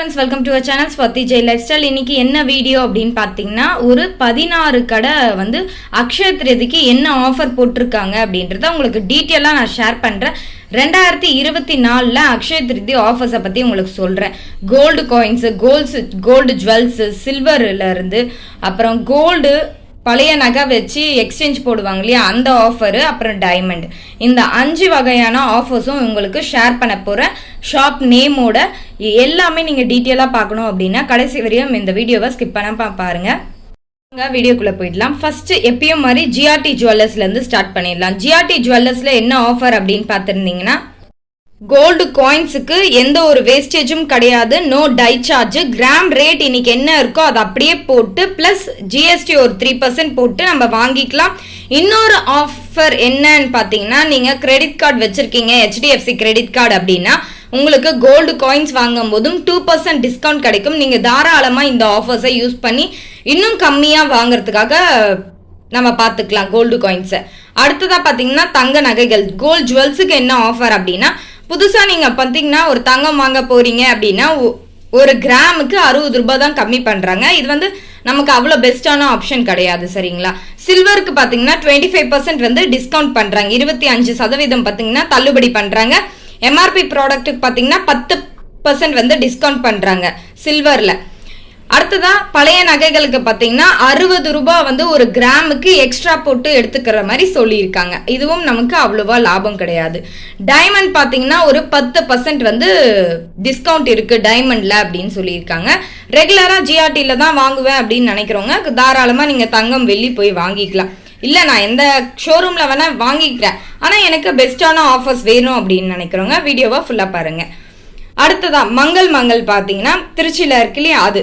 Friends welcome to channel Swathi Jai lifestyle இன்னைக்கு என்ன video அப்படின்னு பார்த்தீங்கன்னா ஒரு பதினாறு கடை வந்து அக்ஷய திருதிக்கு என்ன ஆஃபர் போட்டிருக்காங்க அப்படின்றத உங்களுக்கு டீட்டெயிலாக நான் ஷேர் பண்ணுறேன் ரெண்டாயிரத்தி இருபத்தி நாலில் அக்ஷய திருதி ஆஃபர்ஸை பற்றி உங்களுக்கு சொல்கிறேன் gold coins golds gold jewels சில்வரில் இருந்து அப்புறம் கோல்டு பழைய நகை வச்சு எக்ஸ்சேஞ்ச் போடுவாங்க இல்லையா? அந்த ஆஃபரு அப்புறம் டைமண்ட் இந்த அஞ்சு வகையான ஆஃபர்ஸும் உங்களுக்கு ஷேர் பண்ண போகிறேன் ஷாப் நேமோட எல்லாமே நீங்கள் டீட்டெயிலாக பார்க்கணும் அப்படின்னா கடைசி வரையும் இந்த வீடியோவை ஸ்கிப் பண்ண பாருங்கள் பாருங்க. வீடியோக்குள்ளே போயிடலாம். ஃபர்ஸ்ட் எப்பயும் மாதிரி ஜிஆர்டி ஜுவல்லர்ஸ்லேருந்து ஸ்டார்ட் பண்ணிடலாம். ஜிஆர்டி ஜுவல்லர்ஸில் என்ன ஆஃபர் அப்படின்னு பார்த்துருந்தீங்கன்னா கோல்டு காயின்ஸுக்கு எந்த ஒரு வேஸ்டேஜும் கிடையாது. No die charge gram rate இன்னைக்கு என்ன இருக்கோ அதை அப்படியே போட்டு ப்ளஸ் ஜிஎஸ்டி ஒரு த்ரீ பர்சன்ட் போட்டு நம்ம வாங்கிக்கலாம். இன்னொரு ஆஃபர் என்னன்னு பார்த்தீங்கன்னா நீங்கள் கிரெடிட் கார்டு வச்சுருக்கீங்க ஹெச்டிஎஃப்சி கிரெடிட் கார்டு அப்படின்னா உங்களுக்கு கோல்டு காயின்ஸ் வாங்கும் போதும் டூ பர்சன்ட் டிஸ்கவுண்ட் கிடைக்கும். நீங்கள் தாராளமாக இந்த ஆஃபர்ஸை யூஸ் பண்ணி இன்னும் கம்மியாக வாங்குறதுக்காக நம்ம பார்த்துக்கலாம் கோல்டு காயின்ஸை அடுத்ததாக பார்த்தீங்கன்னா தங்க நகைகள். கோல்டு ஜுவல்ஸுக்கு என்ன ஆஃபர் அப்படின்னா புதுசாக நீங்கள் பார்த்தீங்கன்னா ஒரு தங்கம் வாங்க போகிறீங்க அப்படின்னா ஒ- ஒரு கிராமுக்கு அறுபது ரூபாய் தான் கம்மி பண்ணுறாங்க இது வந்து நமக்கு அவ்வளோ பெஸ்ட்டான ஆப்ஷன் கிடையாது சரிங்களா? சில்வருக்கு பார்த்தீங்கன்னா டுவெண்ட்டி ஃபைவ் பர்சன்ட் வந்து டிஸ்கவுண்ட் பண்ணுறாங்க இருபத்தி அஞ்சு சதவீதம் பார்த்தீங்கன்னா தள்ளுபடி பண்ணுறாங்க எம்ஆர்பி ப்ராடக்ட்டுக்கு பார்த்தீங்கன்னா பத்து பர்சன்ட் வந்து டிஸ்கவுண்ட் பண்ணுறாங்க சில்வரில் அடுத்ததா பழைய நகைகளுக்கு பார்த்தீங்கன்னா அறுபது ரூபாய் வந்து ஒரு கிராமுக்கு எக்ஸ்ட்ரா போட்டு எடுத்துக்கிற மாதிரி சொல்லியிருக்காங்க. இதுவும் நமக்கு அவ்வளோவா லாபம் கிடையாது. டைமண்ட் பார்த்தீங்கன்னா ஒரு பத்து பர்சன்ட் வந்து டிஸ்கவுண்ட் இருக்கு டைமண்ட்ல அப்படின்னு சொல்லியிருக்காங்க. ரெகுலராக ஜிஆர்டியில் தான் வாங்குவேன் அப்படின்னு நினைக்கிறவங்க தாராளமாக நீங்கள் தங்கம் வெள்ளி போய் வாங்கிக்கலாம். இல்லை நான் எந்த ஷோரூமில் வேணால் வாங்கிக்கிறேன். ஆனால் எனக்கு பெஸ்ட்டான ஆஃபர்ஸ் வேணும் அப்படின்னு நினைக்கிறவங்க வீடியோவை ஃபுல்லாக பாருங்கள் அடுத்ததான் மங்கள் மங்கள் பார்த்தீங்கன்னா திருச்சியில் இருக்கு இல்லையா அது.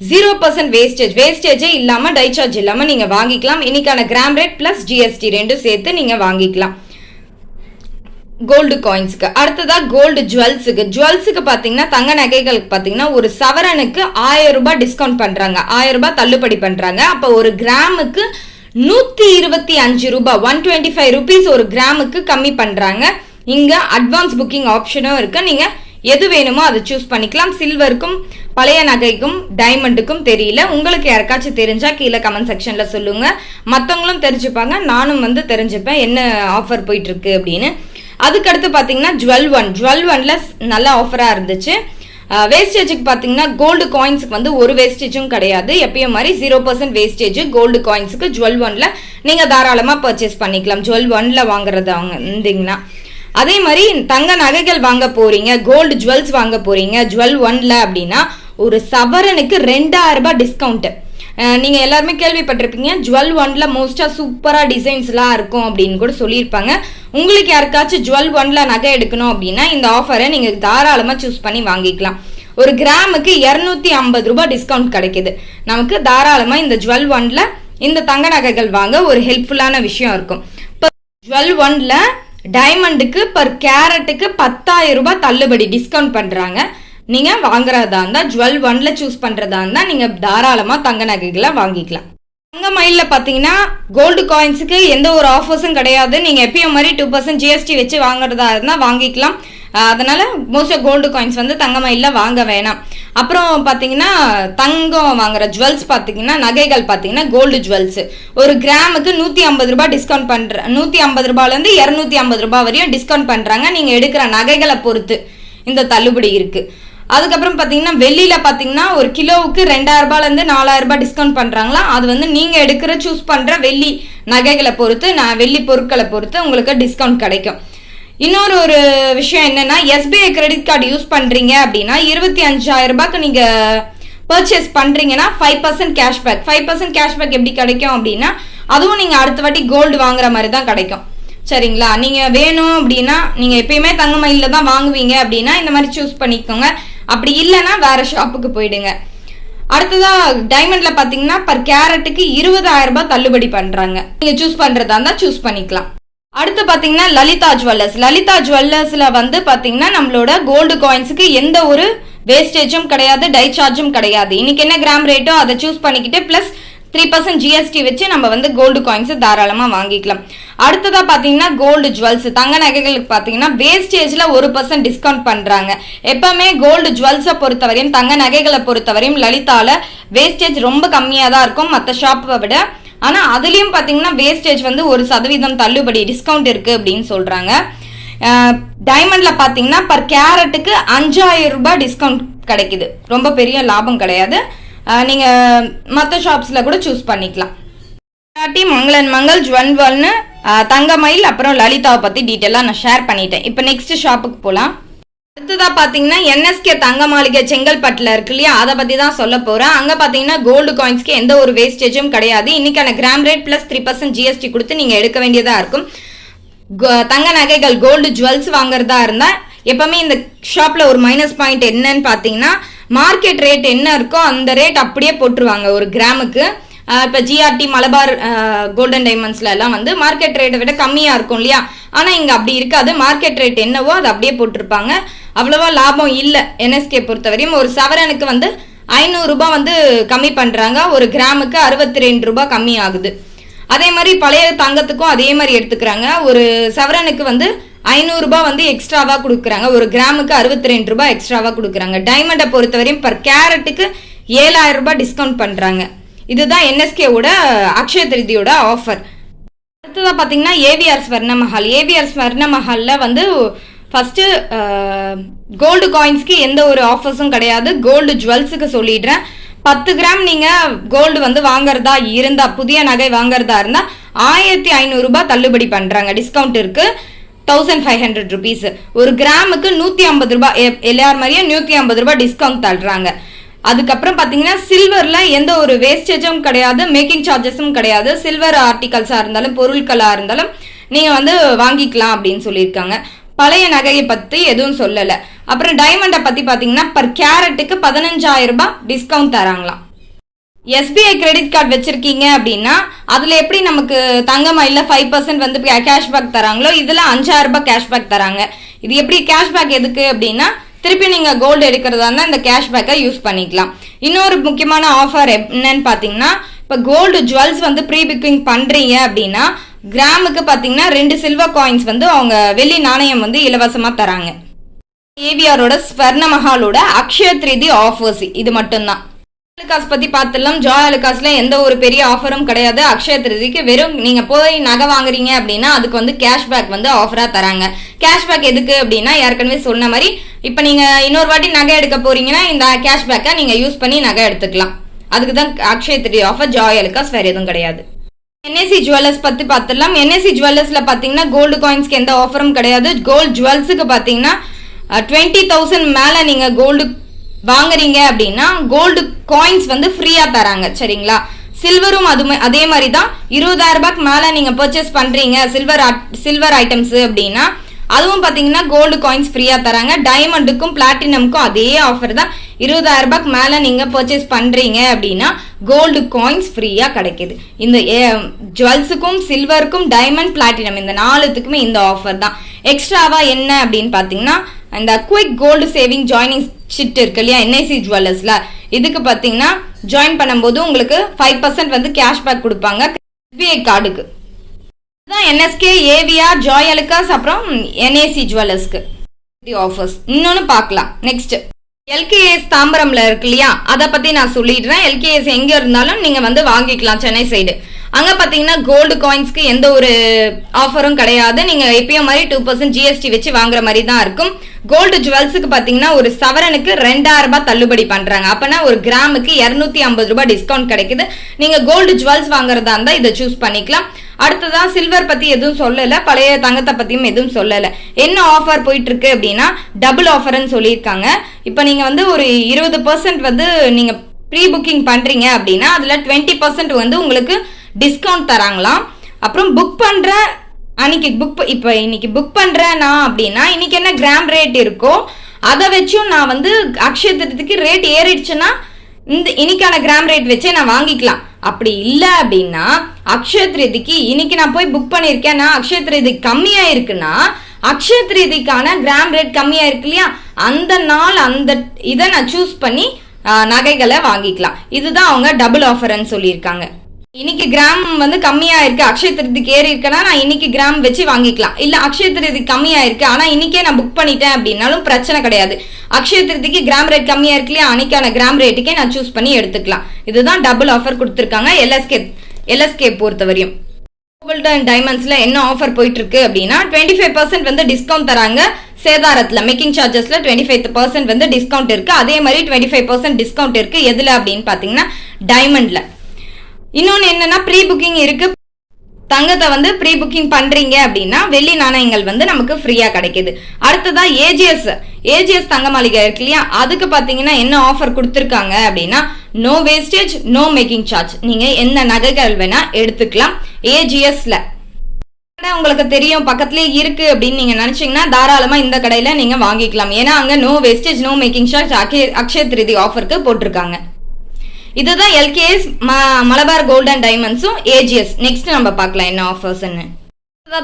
ஜீரோ பர்சன்ட் வேஸ்டேஜ் வேஸ்டேஜே இல்லாமல் டைசார்ஜ் இல்லாமல் நீங்கள் வாங்கிக்கலாம். இன்னைக்கான கிராம் ரேட் ப்ளஸ் ஜிஎஸ்டி ரெண்டும் சேர்த்து நீங்கள் வாங்கிக்கலாம். கோல்டு காயின்ஸுக்கு அடுத்ததாக கோல்டு ஜுவல்ஸுக்கு ஜுவல்ஸுக்கு பார்த்தீங்கன்னா தங்க நகைகளுக்கு பார்த்தீங்கன்னா ஒரு சவரனுக்கு ஆயிரம் ரூபாய் டிஸ்கவுண்ட் பண்ணுறாங்க ஆயிரம் ரூபாய் தள்ளுபடி பண்ணுறாங்க அப்போ ஒரு கிராமுக்கு நூற்றி இருபத்தி அஞ்சு ரூபாய் ஒன் டுவெண்ட்டி ஃபைவ் ருபீஸ் ஒரு கிராமுக்கு கம்மி பண்ணுறாங்க இங்கே அட்வான்ஸ் புக்கிங் ஆப்ஷனும் இருக்குது நீங்கள் எது வேணுமோ அதை சூஸ் பண்ணிக்கலாம். சில்வருக்கும் பழைய நகைக்கும் டைமண்டுக்கும் தெரியல. உங்களுக்கு யாருக்காச்சும் தெரிஞ்சா கீழே கமெண்ட் செக்ஷன்ல சொல்லுங்க. மற்றவங்களும் தெரிஞ்சுப்பாங்க. நானும் வந்து தெரிஞ்சுப்பேன் என்ன ஆஃபர் போயிட்டு இருக்கு அப்படின்னு. அதுக்கடுத்து பார்த்தீங்கன்னா ஜுவல் ஒன் ஜுவல் ஒன்ல நல்ல ஆஃபராக இருந்துச்சு. வேஸ்டேஜுக்கு பார்த்தீங்கன்னா கோல்டு காயின்ஸுக்கு வந்து ஒரு வேஸ்டேஜும் கிடையாது. எப்பயும் மாதிரி ஜீரோ பர்சன்ட் வேஸ்டேஜ் கோல்டு காயின்ஸுக்கு ஜுவல் ஒன்ல நீங்கள் தாராளமாக பர்ச்சேஸ் பண்ணிக்கலாம். ஜுவல் ஒன்ல வாங்குறது அவங்க இருந்தீங்கன்னா. அதே மாதிரி தங்க நகைகள் வாங்க போறீங்க கோல்டு ஜுவல்ஸ் வாங்க போறீங்க ஜுவல் ஒன்ல அப்படின்னா ஒரு சவரனுக்கு ரெண்டாயிரம் ரூபாய் டிஸ்கவுண்ட் நீங்கள் எல்லாருமே கேள்விப்பட்டிருப்பீங்க ஜுவல் ஒன்ல மோஸ்ட்டாக சூப்பராக டிசைன்ஸ்லாம் இருக்கும் அப்படின்னு கூட சொல்லியிருப்பாங்க. உங்களுக்கு யாருக்காச்சும் ஜுவல் ஒன்ல நகை எடுக்கணும் அப்படின்னா இந்த ஆஃபரை நீங்கள் தாராளமாக சூஸ் பண்ணி வாங்கிக்கலாம். ஒரு கிராமுக்கு இரநூத்தி ஐம்பது ரூபாய் டிஸ்கவுண்ட் கிடைக்குது. நமக்கு தாராளமாக இந்த ஜுவல் ஒன்ல இந்த தங்க நகைகள் வாங்க ஒரு ஹெல்ப்ஃபுல்லான விஷயம் இருக்கும். இப்போ ஜுவல் ஒன்ல டைமண்டுக்கு பர் கேரட்டுக்கு பத்தாயிரம் ரூபாய் தள்ளுபடி டிஸ்கவுண்ட் பண்ணுறாங்க நீங்கள் வாங்குறதா இருந்தால் ஜுவல் ஒன்ல சூஸ் பண்ணுறதா இருந்தால் நீங்கள் தாராளமாக தங்க நகைகளை வாங்கிக்கலாம். தங்க மயிலில் பார்த்தீங்கன்னா கோல்டு காயின்ஸுக்கு எந்த ஒரு ஆஃபர்ஸும் கிடையாது. நீங்கள் எப்பயும் மாதிரி டூ பர்சன்ட் ஜிஎஸ்டி வச்சு வாங்குறதா இருந்தால் வாங்கிக்கலாம். அதனால் மோஸ்ட்டாக கோல்டு காயின்ஸ் வந்து தங்க மயிலில் வாங்க வேணாம். அப்புறம் பார்த்தீங்கன்னா தங்கம் வாங்குற ஜுவல்ஸ் பார்த்தீங்கன்னா நகைகள் பார்த்தீங்கன்னா கோல்டு ஜுவல்ஸ் ஒரு கிராமுக்கு நூற்றி ஐம்பது ரூபாய் டிஸ்கவுண்ட் பண்ணுற நூற்றி ஐம்பது ரூபாயிலேருந்து இருந்து ஐம்பது ரூபாய் வரையும் டிஸ்கவுண்ட் பண்ணுறாங்க நீங்கள் எடுக்கிற நகைகளை பொறுத்து இந்த தள்ளுபடி இருக்குது அதுக்கப்புறம் பார்த்தீங்கன்னா வெள்ளியில் பார்த்தீங்கன்னா ஒரு கிலோவுக்கு ரெண்டாயிரம் ரூபாயிலேருந்து நாலாயிரம் ரூபாய் டிஸ்கவுண்ட் பண்ணுறாங்களா அது வந்து நீங்கள் எடுக்கிற சூஸ் பண்ணுற வெள்ளி நகைகளை பொறுத்து நான் வெள்ளி பொருட்களை பொறுத்து உங்களுக்கு டிஸ்கவுண்ட் கிடைக்கும். இன்னொரு ஒரு விஷயம் என்னென்னா எஸ்பிஐ கிரெடிட் கார்டு யூஸ் பண்ணுறீங்க அப்படின்னா இருபத்தி அஞ்சாயிரம் ரூபாய்க்கு நீங்கள் பர்ச்சேஸ் பண்ணுறீங்கன்னா five percent cashback five percent cashback எப்படி கிடைக்கும் அப்படின்னா அதுவும் நீங்கள் அடுத்த வாட்டி கோல்டு வாங்குற மாதிரி தான் கிடைக்கும். சரிங்களா? நீங்கள் வேணும் அப்படின்னா நீங்கள் எப்பயுமே தங்க மயிலில் தான் வாங்குவீங்க அப்படின்னா இந்த மாதிரி சூஸ் பண்ணிக்கோங்க. அப்படி இல்லைன்னா வேற ஷாப்புக்கு போயிடுங்க. அடுத்ததா டைமண்ட்ல பாத்தீங்கன்னா பர் கேரட்டுக்கு இருபதாயிரம் ரூபாய் தள்ளுபடி பண்றாங்க. நீங்க சூஸ் பண்றதா இருந்தா சூஸ் பண்ணிக்கலாம். அடுத்து பாத்தீங்கன்னா லலிதா ஜுவல்லர்ஸ் லலிதா ஜுவல்லர்ஸ்ல வந்து பாத்தீங்கன்னா நம்மளோட கோல்டு காயின்ஸுக்கு எந்த ஒரு வேஸ்டேஜும் கிடையாது டை சார்ஜும் கிடையாது. இன்னைக்கு என்ன கிராம் ரேட்டோ அதை சூஸ் பண்ணிக்கிட்டு ப்ளஸ் த்ரீ பர்சன்ட் ஜிஎஸ்டி வச்சு நம்ம வந்து கோல்டு காயின்ஸ் தாராளமாக வாங்கிக்கலாம். அடுத்ததா பார்த்தீங்கன்னா கோல்டு ஜுவல்ஸ் தங்க நகைகளுக்கு பார்த்தீங்கன்னா வேஸ்டேஜில் ஒரு பர்சன்ட் டிஸ்கவுண்ட் பண்ணுறாங்க எப்பவுமே கோல்டு ஜுவல்ஸை பொறுத்தவரையும் தங்க நகைகளை பொறுத்தவரையும் லலிதாவில் வேஸ்டேஜ் ரொம்ப கம்மியாக தான் இருக்கும் மற்ற ஷாப்பை விட. ஆனால் அதுலேயும் பார்த்தீங்கன்னா வேஸ்டேஜ் வந்து ஒரு சதவீதம் தள்ளுபடி டிஸ்கவுண்ட் இருக்குது அப்படின்னு சொல்கிறாங்க டைமண்டில் பார்த்தீங்கன்னா பர் கேரட்டுக்கு அஞ்சாயிரம் ரூபாய் டிஸ்கவுண்ட் கிடைக்குது. ரொம்ப பெரிய லாபம் கிடையாது. நீங்கள் மற்ற ஷாப்ஸில் கூட சூஸ் பண்ணிக்கலாம். இல்லாட்டி மங்களன் மங்கள் ஜுவல்வல்னு தங்கமயில் அப்புறம் லலிதாவை பற்றி டீட்டெயிலாக நான் ஷேர் பண்ணிட்டேன். இப்போ நெக்ஸ்ட் ஷாப்புக்கு போகலாம் அடுத்ததாக பார்த்தீங்கன்னா என்எஸ்கே தங்க மாளிகை செங்கல்பட்டில் இருக்கு இல்லையா? அதை பற்றி தான் சொல்ல போகிறேன் அங்கே பார்த்தீங்கன்னா கோல்டு காயின்ஸ்க்கு எந்த ஒரு வேஸ்டேஜும் கிடையாது. இன்னைக்கான gram rate plus three percent GST கொடுத்து நீங்கள் எடுக்க வேண்டியதாக இருக்கும். தங்க நகைகள் கோல்டு ஜுவல்ஸ் வாங்குறதா இருந்தால் எப்பவுமே இந்த ஷாப்பில் ஒரு மைனஸ் பாயிண்ட் என்னன்னு பார்த்தீங்கன்னா மார்க்கெட் ரேட் என்ன இருக்கோ அந்த ரேட் அப்படியே போட்டுருவாங்க ஒரு கிராமுக்கு. இப்போ ஜிஆர்டி மலபார் கோல்டன் டைமண்ட்ஸ்ல எல்லாம் வந்து மார்க்கெட் ரேட்டை விட கம்மியாக இருக்கும் இல்லையா? ஆனால் இங்கே அப்படி இருக்காது. மார்க்கெட் ரேட் என்னவோ அது அப்படியே போட்டிருப்பாங்க. அவ்வளவா லாபம் இல்லை. என்எஸ்கே பொறுத்தவரையும் ஒரு சவரனுக்கு வந்து ஐநூறுரூபா வந்து கம்மி பண்ணுறாங்க ஒரு கிராமுக்கு அறுபத்தி ரெண்டு ரூபாய் கம்மி ஆகுது. அதே மாதிரி பழைய தங்கத்துக்கும் அதே மாதிரி எடுத்துக்கிறாங்க. ஒரு சவரனுக்கு வந்து ஐநூறுரூபா வந்து எக்ஸ்ட்ராவாக கொடுக்குறாங்க. ஒரு கிராமுக்கு அறுபத்தி ரெண்டு ரூபாய் எக்ஸ்ட்ராவாக கொடுக்குறாங்க. டைமண்டை பொறுத்தவரையும் பர் கேரட்டுக்கு ஏழாயிரம் ரூபாய் டிஸ்கவுண்ட் பண்ணுறாங்க இதுதான் என்எஸ்கேவோட அக்ஷய திருதியோட ஆஃபர் அடுத்ததாக பார்த்தீங்கன்னா ஏவிஆர் ஸ்வர்ண மஹால் ஏவிஆர் ஸ்வர்ண மஹாலில் வந்து ஃபஸ்ட்டு கோல்டு காயின்ஸ்க்கு எந்த ஒரு ஆஃபர்ஸும் கிடையாது. கோல்டு ஜுவல்ஸுக்கு சொல்லிடுறேன். பத்து கிராம் நீங்கள் கோல்டு வந்து வாங்குறதா இருந்தால் புதிய நகை வாங்குறதா இருந்தால் ஆயிரத்தி ஐநூறுரூபா தள்ளுபடி பண்ணுறாங்க டிஸ்கவுண்ட் இருக்குது தௌசண்ட் ஃபைவ் ஹண்ட்ரட் ருபீஸ் ஒரு கிராமுக்கு நூற்றி ஐம்பது ரூபாய் எல்லார் மாதிரியும் நூற்றி ஐம்பது ரூபாய் டிஸ்கவுண்ட் தள்ளுறாங்க. அதுக்கப்புறம் பார்த்தீங்கன்னா சில்வரில் எந்த ஒரு வேஸ்டேஜும் கிடையாது மேக்கிங் சார்ஜஸும் கிடையாது. சில்வர் ஆர்டிகல்ஸாக இருந்தாலும் பொருட்களாக இருந்தாலும் நீங்கள் வந்து வாங்கிக்கலாம் அப்படின்னு சொல்லியிருக்காங்க. பழைய நகையை பற்றி எதுவும் சொல்லலை. அப்புறம் டைமண்டை பற்றி பார்த்தீங்கன்னா பர் கேரட்டுக்கு பதினஞ்சாயிரம் ரூபாய் டிஸ்கவுண்ட் தராங்களாம். எஸ்பிஐ கிரெடிட் கார்டு வச்சிருக்கீங்க அப்படின்னா அதுல எப்படி நமக்கு தங்கமயில ஃபைவ் பர்சன்ட் வந்து கேஷ்பேக் தராங்களோ இதுல அஞ்சாயிரம் ரூபாய் கேஷ்பேக் தராங்க. இது எப்படி கேஷ்பேக் எதுக்கு அப்படின்னா திருப்பி நீங்க கோல்டு எடுக்கிறதா இருந்தால் இந்த கேஷ்பேக்கை யூஸ் பண்ணிக்கலாம். இன்னொரு முக்கியமான ஆஃபர் என்னன்னு பார்த்தீங்கன்னா இப்போ கோல்டு ஜுவல்ஸ் வந்து ப்ரீ புக்கிங் பண்றீங்க அப்படின்னா கிராமுக்கு பார்த்தீங்கன்னா ரெண்டு சில்வர் காயின்ஸ் வந்து அவங்க வெள்ளி நாணயம் வந்து இலவசமா தராங்க. ஏவிஆரோட ஸ்வர்ண மஹாலோட அக்ஷய திருதி ஆஃபர்ஸ் இது மட்டும்தான். அலுகாஸ் பத்தி பார்த்துலாம் ஜாய் அலுகாஸ்ல எந்த ஒரு பெரிய ஆஃபரும் கிடையாது. அக்ஷய திருதிக்கு வெறும் நீங்க போய் நகை வாங்குறீங்க அப்படின்னா அதுக்கு வந்து கேஷ்பேக் வந்து ஆஃபரா தராங்க. கேஷ்பேக் எதுக்கு அப்படின்னா ஏற்கனவே சொன்ன மாதிரி இப்போ நீங்க இன்னொரு வாட்டி நகை எடுக்க போறீங்கன்னா இந்த கேஷ்பேக்கை நீங்க யூஸ் பண்ணி நகை எடுத்துக்கலாம். அதுக்கு தான் அக்ஷய திருதி ஆஃபர் ஜாய் அலுகாஸ் வேற எதுவும் கிடையாது. என்எஸ்சி ஜுவல்லர்ஸ் பத்தி பார்த்துடலாம். என்எஸ்சி ஜுவல்லர்ஸ்ல பாத்தீங்கன்னா கோல்டு காயின்ஸ்க்கு எந்த ஆஃபரும் கிடையாது. கோல்டு ஜுவல்ஸுக்கு பாத்தீங்கன்னா டுவெண்ட்டி தௌசண்ட் மேல நீங்க கோல்டு வாங்குறீங்க அப்படின்னா கோல்டு காயின்ஸ் வந்து ஃப்ரீயா தராங்க சரிங்களா? சில்வரும் அது அதே மாதிரி தான் இருபதாயிரம் ரூபாய்க்கு மேல நீங்க பர்ச்சேஸ் பண்றீங்க சில்வர் சில்வர் ஐட்டம்ஸ் அப்படின்னா அதுவும் பாத்தீங்கன்னா கோல்டு காயின்ஸ் ஃப்ரீயா தராங்க. டைமண்டுக்கும் பிளாட்டினம்க்கும் அதே ஆஃபர் தான். இருபதாயிரம் ரூபாய்க்கு மேல நீங்க பர்ச்சேஸ் பண்றீங்க அப்படின்னா கோல்டு காயின்ஸ் ஃப்ரீயா கிடைக்குது. இந்த ஜுவல்ஸுக்கும் சில்வருக்கும் டைமண்ட் பிளாட்டினம் இந்த நாலுத்துக்குமே இந்த ஆஃபர் தான். எக்ஸ்ட்ராவா என்ன அப்படின்னு பாத்தீங்கன்னா இந்த quick gold saving joining shift இருக்கு இல்லையா? என்ஐசி ஜுவல்லர்ஸில் இதுக்கு பார்த்தீங்கன்னா ஜாயின் பண்ணும்போது உங்களுக்கு ஃபைவ் பர்சன்ட் வந்து கேஷ்பேக் கொடுப்பாங்க. எஸ்பிஐ கார்டுக்கு இதுதான் என்எஸ்கே ஏவிஆர் ஜாய் அலுக்காஸ் அப்புறம் என்ஏசி ஜுவல்லர்ஸ்க்கு ஆஃபர்ஸ் இன்னொன்னு பார்க்கலாம். நெக்ஸ்ட் எல்கேஎஸ் தாம்பரம்ல இருக்கு இல்லையா? அதை பத்தி நான் சொல்லிடுறேன். எல்கேஎஸ் எங்க இருந்தாலும் நீங்க வந்து வாங்கிக்கலாம் சென்னை சைடு அங்க பாத்தீங்கன்னா கோல்டு காயின்ஸ்க்கு எந்த ஒரு ஆஃபரும் கிடையாது. நீங்க எப்பயும் மாதிரி டூ பர்சன்ட் ஜிஎஸ்டி வச்சு வாங்குற மாதிரி தான் இருக்கும். கோல்டு ஜுவல்ஸுக்கு பாத்தீங்கன்னா ஒரு சவரனுக்கு ரெண்டாயிரம் ரூபாய் தள்ளுபடி பண்றாங்க. அப்பனா ஒரு கிராமுக்கு இருநூத்தி ஐம்பது ரூபாய் டிஸ்கவுண்ட் கிடைக்குது. நீங்க கோல்டு ஜுவல்ஸ் வாங்குறதா இருந்தா இதை சூஸ் பண்ணிக்கலாம். அடுத்ததான் சில்வர் பத்தி எதுவும் சொல்லல. பழைய தங்கத்தை பத்தியும் எதுவும் சொல்லல. என்ன ஆஃபர் போயிட்டு இருக்கு அப்படின்னா டபுள் ஆஃபர்னு சொல்லியிருக்காங்க. இப்போ நீங்க வந்து ஒரு இருபது பர்சன்ட் வந்து நீங்க ப்ரீ புக்கிங் பண்றீங்க அப்படின்னா அதுல டுவெண்ட்டி பர்சன்ட் வந்து உங்களுக்கு டிஸ்கவுண்ட் தராங்களாம். அப்புறம் புக் பண்ணுற அன்னைக்கு புக் இப்போ இன்னைக்கு புக் பண்ணுறேன் நான் அப்படின்னா இன்னைக்கு என்ன கிராம் ரேட் இருக்கோ அதை வச்சும் நான் வந்து அக்ஷயத்திரத்துக்கு ரேட் ஏறிடுச்சுன்னா இந்த இன்னைக்கான கிராம் ரேட் வச்சே நான் வாங்கிக்கலாம். அப்படி இல்லை அப்படின்னா அக்ஷயத்ரிதிக்கு இன்னைக்கு நான் போய் புக் பண்ணியிருக்கேன்னா அக்ஷய திருதி கம்மியாக இருக்குன்னா அக்ஷயத்ரிதிக்கான கிராம் ரேட் கம்மியாக இருக்கு இல்லையா? அந்த நாள் அந்த இதை நான் சூஸ் பண்ணி நகைகளை வாங்கிக்கலாம். இதுதான் அவங்க டபுள் ஆஃபர்னு சொல்லியிருக்காங்க. இன்னைக்கு கிராம் வந்து கம்மியா இருக்கு அக்ஷய திருதிக்கு ஏறி இருக்கேன்னா நான் இன்னைக்கு கிராம் வச்சு வாங்கிக்கலாம். இல்ல அக்ஷய திருதி கம்மியா இருக்கு ஆனா இன்னைக்கே நான் புக் பண்ணிட்டேன் அப்படின்னாலும் பிரச்சனை கிடையாது. அக்ஷய திருதிக்கு கிராம் ரேட் கம்மியா இருக்கு இல்லையா? அன்னைக்கான கிராம் ரேட்டுக்கே நான் சூஸ் பண்ணி எடுத்துக்கலாம். இதுதான் டபுள் ஆஃபர் கொடுத்துருக்காங்க எல்எஸ்கே எல்எஸ்கே பொறுத்தவரையும். கோல்டு அண்ட் டைமண்ட்ஸ்ல என்ன ஆஃபர் போயிட்டு இருக்கு அப்படின்னா டுவெண்ட்டி ஃபைவ் பர்சன்ட் வந்து டிஸ்கவுண்ட் தராங்க. சேதாரத்துல மேக்கிங் சார்ஜஸ்ல டுவெண்ட்டி ஃபைவ் பர்சன்ட் வந்து டிஸ்கவுண்ட் இருக்கு. அதே மாதிரி டுவெண்ட்டி ஃபைவ் பர்சன்ட் டிஸ்கவுண்ட் இருக்கு. எதுல அப்படின்னு பாத்தீங்கன்னா டைமண்ட்ல இன்னொன்று என்னன்னா ப்ரீ புக்கிங் இருக்கு. தங்கத்தை வந்து ப்ரீ புக்கிங் பண்றீங்க அப்படின்னா வெள்ளி நாணயங்கள் வந்து நமக்கு ஃப்ரீயா கிடைக்குது. அடுத்ததா ஏஜிஎஸ் ஏஜிஎஸ் தங்க மாளிகை இருக்கு இல்லையா? அதுக்கு பாத்தீங்கன்னா என்ன ஆஃபர் கொடுத்துருக்காங்க அப்படின்னா no wastage no making charge நீங்க என்ன நகைகள் வேணா எடுத்துக்கலாம் ஏஜிஎஸ்ல உங்களுக்கு தெரியும் பக்கத்துலயே இருக்கு அப்படின்னு நீங்க நினைச்சீங்கன்னா தாராளமா இந்த கடையில நீங்க வாங்கிக்கலாம். ஏன்னா அங்க no wastage no making charge Akshaya Tritiya ஆஃபருக்கு போட்டிருக்காங்க. இதுதான் எல்கேஎஸ் மலபார் கோல்டன் டைமண்ட்ஸும் ஏஜிஎஸ் நெக்ஸ்ட் நம்ம பார்க்கலாம் என்ன ஆஃபர்ஸ்ன்னு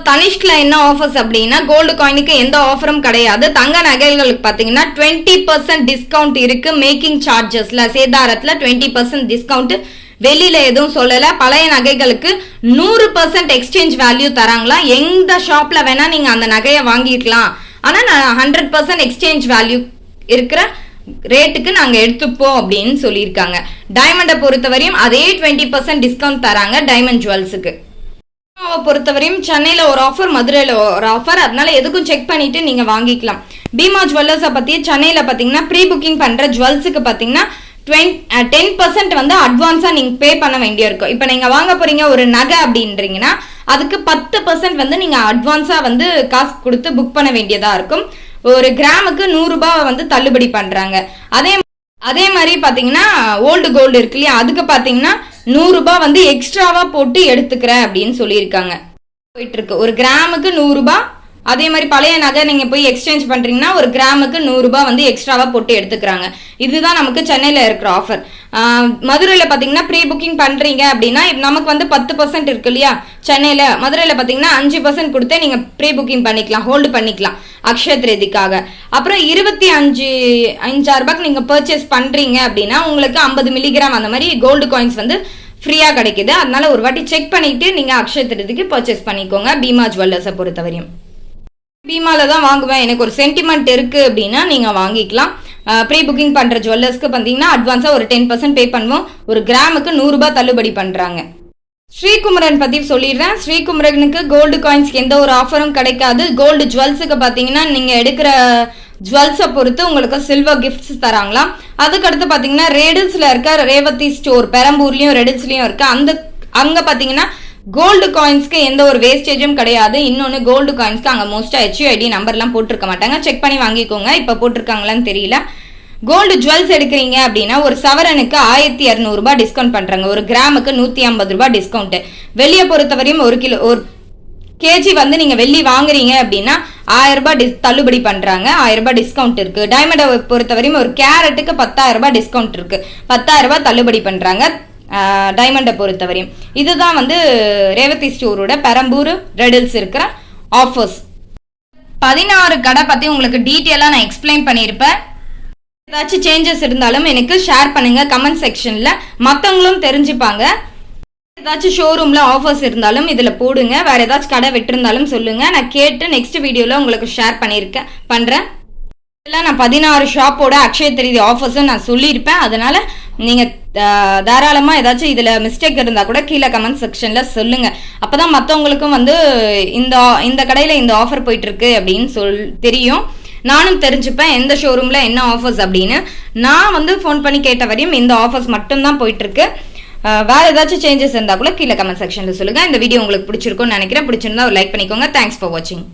தனிஷ்கில் என்ன ஆஃபர்ஸ் அப்படின்னா கோல்டு காயினுக்கு எந்த ஆஃபரும் கிடையாது. தங்க நகைகளுக்கு பார்த்தீங்கன்னா டுவெண்ட்டி பர்சன்ட் டிஸ்கவுண்ட் இருக்கு மேக்கிங் சார்ஜஸ்ல சேதாரத்தில் டுவெண்ட்டி பர்சன்ட் டிஸ்கவுண்ட் வெளியில எதுவும் சொல்லல. பழைய நகைகளுக்கு நூறு பர்சன்ட் எக்ஸ்சேஞ்ச் வேல்யூ தராங்களா? எந்த ஷாப்ல வேணா நீங்க அந்த நகையை வாங்கிக்கலாம். ஆனா நான் ஹண்ட்ரட் பர்சன்ட் எக்ஸ்சேஞ்ச் வேல்யூ இருக்கிற ரேட்டுக்கு நாங்கள் எடுத்துப்போம் அப்படின்னு சொல்லியிருக்காங்க. டைமண்டை பொறுத்தவரையும் அதே டுவெண்ட்டி பர்சன்ட் டிஸ்கவுண்ட் தராங்க டைமண்ட் ஜுவல்ஸுக்கு பொறுத்தவரையும் சென்னையில் ஒரு ஆஃபர் மதுரையில் ஒரு ஆஃபர் அதனால எதுக்கும் செக் பண்ணிட்டு நீங்கள் வாங்கிக்கலாம். பீமா ஜுவல்லர்ஸை பற்றி சென்னையில் பார்த்தீங்கன்னா ப்ரீ புக்கிங் பண்ணுற ஜுவல்ஸுக்கு டுவென் டென் பர்சன்ட் வந்து அட்வான்ஸாக நீங்கள் பே பண்ண வேண்டியிருக்கும். இப்போ நீங்கள் வாங்க போகிறீங்க ஒரு நகை அப்படின்றீங்கன்னா அதுக்கு பத்து பர்சன்ட் வந்து நீங்கள் அட்வான்ஸாக வந்து காசு கொடுத்து புக் பண்ண வேண்டியதாக இருக்கும். ஒரு கிராமுக்கு நூறு ரூபாய் வந்து தள்ளுபடி பண்றாங்க. அதே அதே மாதிரி பாத்தீங்கன்னா ஓல்டு கோல்டு இருக்கு இல்லையா? அதுக்கு பாத்தீங்கன்னா நூறு ரூபாய் வந்து எக்ஸ்ட்ராவா போட்டு எடுத்துக்கிறேன் அப்படின்னு சொல்லியிருக்காங்க. போயிட்டு இருக்கு. ஒரு கிராமுக்கு நூறு ரூபாய் அதே மாதிரி பழைய நகை நீங்க போய் எக்ஸ்சேஞ்ச் பண்றீங்கன்னா ஒரு கிராமுக்கு நூறு ரூபாய் வந்து எக்ஸ்ட்ராவா போட்டு எடுத்துக்கிறாங்க. இதுதான் நமக்கு சென்னையில இருக்கிற ஆஃபர் மதுரையில பாத்தீங்கன்னா ப்ரீ புக்கிங் பண்றீங்க அப்படின்னா நமக்கு வந்து பத்து பர்சன்ட் இருக்கு இல்லையா? சென்னையில மதுரையில பாத்தீங்கன்னா அஞ்சு பர்சன்ட் கொடுத்தே நீங்க ப்ரீ புக்கிங் பண்ணிக்கலாம் ஹோல்டு பண்ணிக்கலாம் அக்ஷய திரேதிக்காக. அப்புறம் இருபத்தி அஞ்சு அஞ்சாயிரம் ரூபாய்க்கு நீங்க பர்ச்சேஸ் பண்றீங்க அப்படின்னா உங்களுக்கு ஐம்பது மில்லிகிராம் அந்த மாதிரி கோல்டு காயின்ஸ் வந்து ஃப்ரீயாக கிடைக்குது. அதனால ஒரு வாட்டி செக் பண்ணிட்டு நீங்கள் அக்ஷய திரதிக்கு பர்ச்சேஸ் பண்ணிக்கோங்க. பீமா ஜுவல்லர்ஸை பொறுத்தவரையும். பீமால தான் வாங்குவேன். எனக்கு ஒரு சென்டிமெண்ட் இருக்குது அப்படின்னா நீங்கள் வாங்கிக்கலாம். ப்ரீ புக்கிங் பண்ணுற ஜுவல்லர்ஸ்க்கு பார்த்தீங்கன்னா அட்வான்ஸாக ஒரு டென் பர்சன்ட் பே பண்ணுவோம். ஒரு கிராமுக்கு நூறுரூபா தள்ளுபடி பண்ணுறாங்க ஸ்ரீகுமரன் பத்தி சொல்லிடுறேன். ஸ்ரீகுமரனுக்கு கோல்டு காயின்ஸ்க்கு எந்த ஒரு ஆஃபரும் கிடைக்காது. கோல்டு ஜுவல்ஸுக்கு பார்த்தீங்கன்னா நீங்கள் எடுக்கிற ஜுவல்ஸை பொறுத்து உங்களுக்கு சில்வர் கிஃப்ட்ஸ் தராங்களாம். அதுக்கடுத்து பார்த்தீங்கன்னா ரேடில்ஸில் இருக்க ரேவதி ஸ்டோர் பெரம்பூர்லேயும் ரெடில்ஸ்லேயும் இருக்க. அந்த அங்கே பார்த்தீங்கன்னா கோல்டு காயின்ஸ்க்கு எந்த ஒரு வேஸ்டேஜும் கிடையாது. இன்னொன்று கோல்டு காயின்ஸ்க்கு அங்கே மோஸ்ட்டாக ஹெச்யூஐடி நம்பர்லாம் போட்டிருக்க மாட்டாங்க. செக் பண்ணி வாங்கிக்கோங்க. இப்போ போட்டிருக்காங்களான்னு தெரியல. கோல்டு ஜுவல்ஸ் எடுக்கிறீங்க அப்படின்னா ஒரு சவரனுக்கு ஆயிரத்தி இரநூறுபா டிஸ்கவுண்ட் பண்ணுறாங்க ஒரு கிராமுக்கு நூற்றி ஐம்பது ரூபா டிஸ்கவுண்ட்டு வெளியே பொறுத்தவரையும் ஒரு கிலோ ஒரு கேஜி வந்து நீங்கள் வெள்ளி வாங்குறீங்க அப்படின்னா ஆயிரரூபா டிஸ் தள்ளுபடி பண்ணுறாங்க ஆயிரரூபா டிஸ்கவுண்ட் இருக்குது டைமண்டை பொறுத்தவரையும் ஒரு கேரட்டுக்கு பத்தாயிரம் ரூபாய் டிஸ்கவுண்ட் இருக்குது பத்தாயிரரூபா தள்ளுபடி பண்ணுறாங்க டைமண்டை பொறுத்தவரையும். இதுதான் வந்து ரேவதி ஸ்டோரோட பெரம்பூர் ரெடில்ஸ் இருக்கிற ஆஃபர்ஸ் பதினாறு கடை பற்றி உங்களுக்கு டீட்டெயிலாக நான் எக்ஸ்பிளைன் பண்ணியிருப்பேன். ஏதாச்சும் சேஞ்சஸ் இருந்தாலும் எனக்கு ஷேர் பண்ணுங்க கமெண்ட் செக்ஷனில் மற்றவங்களும் தெரிஞ்சுப்பாங்க. ஏதாச்சும் ஷோரூமில் ஆஃபர்ஸ் இருந்தாலும் இதில் போடுங்க. வேறு ஏதாச்சும் கடை விட்டுருந்தாலும் சொல்லுங்கள் நான் கேட்டு நெக்ஸ்ட் வீடியோவில் உங்களுக்கு ஷேர் பண்ணியிருக்கேன் பண்ணுறேன் இதெல்லாம் நான் பதினாறு ஷாப்போட அக்ஷய திருதி ஆஃபர்ஸும் நான் சொல்லியிருப்பேன். அதனால் நீங்கள் தாராளமாக ஏதாச்சும் இதில் மிஸ்டேக் இருந்தால் கூட கீழே கமெண்ட் செக்ஷனில் சொல்லுங்கள் அப்போ தான் மற்றவங்களுக்கும் வந்து இந்த இந்த கடையில் இந்த ஆஃபர் போயிட்டுருக்கு அப்படின்னு சொல் தெரியும். நானும் தெரிஞ்சுப்பேன் எந்த ஷோரூமில் என்ன ஆஃபர்ஸ் அப்படின்னு. நான் வந்து ஃபோன் பண்ணி கேட்ட வரையும் இந்த ஆஃபர்ஸ் மட்டும்தான் போயிட்டுருக்கு. வேறு ஏதாச்சும் சேஞ்சஸ் இருந்தால் கூட கீழே கமெண்ட் செக்ஷனில் சொல்லுங்கள் இந்த வீடியோ உங்களுக்கு பிடிச்சிருக்கும்னு நினைக்கிறேன். பிடிச்சிருந்தா ஒரு லைக் பண்ணிக்கோங்க. தேங்க்ஸ் ஃபார் வாட்சிங்